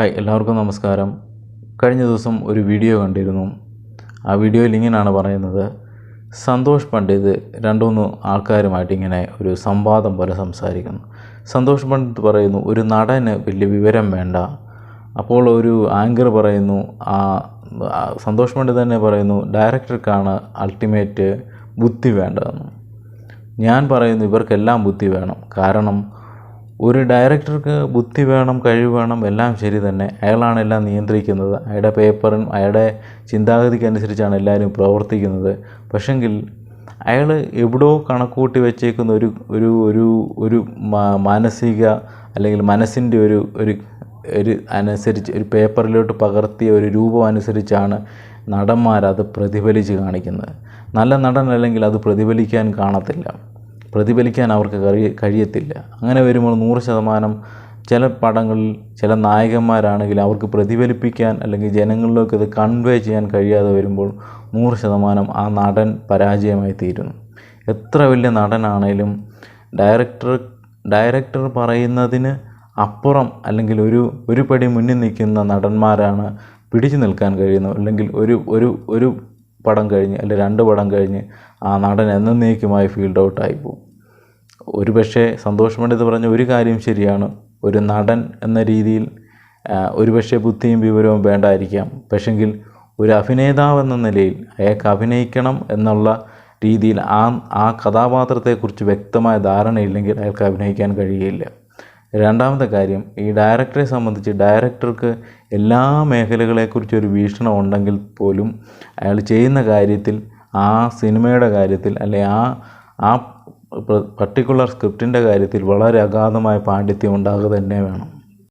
Hi എല്ലാവർക്കും നമസ്കാരം. കഴിഞ്ഞ ദിവസം ഒരു വീഡിയോ കണ്ടിരുന്നു. ആ വീഡിയോയിൽ ഇങ്ങനെയാണ് പറയുന്നത്. സന്തോഷ് പണ്ഡിത് രണ്ടുമൂന്ന് ആൾക്കാരുമായിട്ട് ഇങ്ങനെ ഒരു സംവാദം പോലെ സംസാരിക്കുന്നു. സന്തോഷ് പണ്ഡിത് പറയുന്നു ഒരു നടന് വലിയ വിവരം വേണ്ട. അപ്പോൾ ഒരു ആങ്കർ പറയുന്നു ആ സന്തോഷ് പണ്ഡിത് തന്നെ പറയുന്നു ഡയറക്ടർക്കാണ് അൾട്ടിമേറ്റ് ബുദ്ധി വേണ്ടതെന്ന്. ഞാൻ പറയുന്നു ഇവർക്കെല്ലാം ബുദ്ധി വേണം. കാരണം ഒരു ഡയറക്ടർക്ക് ബുദ്ധി വേണം കഴിവ് വേണം എല്ലാം ശരി തന്നെ. അയാളാണ് എല്ലാം നിയന്ത്രിക്കുന്നത്. അയാളുടെ പേപ്പറും അയാളുടെ ചിന്താഗതിക്ക് അനുസരിച്ചാണ് എല്ലാവരും പ്രവർത്തിക്കുന്നത്. പക്ഷെങ്കിൽ അയാൾ എവിടോ കണക്കൂട്ടി വെച്ചേക്കുന്ന ഒരു ഒരു ഒരു ഒരു മാനസിക അല്ലെങ്കിൽ മനസ്സിന്റെ ഒരു ഒരു ഒരു അനുസരിച്ച് ഒരു പേപ്പറിലോട്ട് പകർത്തിയ ഒരു രൂപം അനുസരിച്ചാണ് നടന്മാരത് പ്രതിഫലിച്ച് കാണിക്കുന്നത്. നല്ല നടൻ അല്ലെങ്കിൽ അത് പ്രതിഫലിക്കാൻ കാണത്തില്ല. പ്രതിഫലിക്കാൻ അവർക്ക് കഴി കഴിയത്തില്ല. അങ്ങനെ വരുമ്പോൾ നൂറ് ശതമാനം ചില പടങ്ങളിൽ ചില നായകന്മാരാണെങ്കിൽ അവർക്ക് പ്രതിഫലിപ്പിക്കാൻ അല്ലെങ്കിൽ ജനങ്ങളിലേക്ക് ഇത് കൺവേ ചെയ്യാൻ കഴിയാതെ വരുമ്പോൾ നൂറ് ശതമാനം ആ നടൻ പരാജയമായി തീരുന്നു. എത്ര വലിയ നടനാണേലും ഡയറക്ടർ ഡയറക്ടർ പറയുന്നതിന് അപ്പുറം അല്ലെങ്കിൽ ഒരു ഒരു പടി മുന്നിൽ നിൽക്കുന്ന നടന്മാരാണ് പിടിച്ചു നിൽക്കാൻ കഴിയുന്നത്. അല്ലെങ്കിൽ ഒരു ഒരു ഒരു പടം കഴിഞ്ഞ് അല്ലെ രണ്ട് പടം കഴിഞ്ഞ് ആ നടൻ എന്നേക്കുമായി ഫീൽഡ് ഔട്ടായി പോകും ഒരു പക്ഷേ സന്തോഷ് പണ്ഡിത് പറഞ്ഞ ഒരു കാര്യം ശരിയാണ്. ഒരു നടൻ എന്ന രീതിയിൽ ഒരു പക്ഷേ ബുദ്ധിയും വിവരവും വേണ്ടായിരിക്കാം. പക്ഷെങ്കിൽ ഒരു അഭിനേതാവ് എന്ന നിലയിൽ അയാൾക്ക് അഭിനയിക്കണം എന്നുള്ള രീതിയിൽ ആ ആ കഥാപാത്രത്തെക്കുറിച്ച് വ്യക്തമായ ധാരണയില്ലെങ്കിൽ അയാൾക്ക് അഭിനയിക്കാൻ കഴിയില്ല. രണ്ടാമത്തെ കാര്യം ഈ ഡയറക്ടറെ സംബന്ധിച്ച് ഡയറക്ടർക്ക് എല്ലാ മേഖലകളെക്കുറിച്ചൊരു വീക്ഷണം ഉണ്ടെങ്കിൽ പോലും അയാൾ ചെയ്യുന്ന കാര്യത്തിൽ ആ സിനിമയുടെ കാര്യത്തിൽ അല്ലെ ആ ആ പർട്ടിക്കുലർ സ്ക്രിപ്റ്റിന്റെ കാര്യത്തിൽ വളരെ അഗാധമായ പാണ്ഡിത്യം ഉണ്ടാകുക തന്നെ വേണം.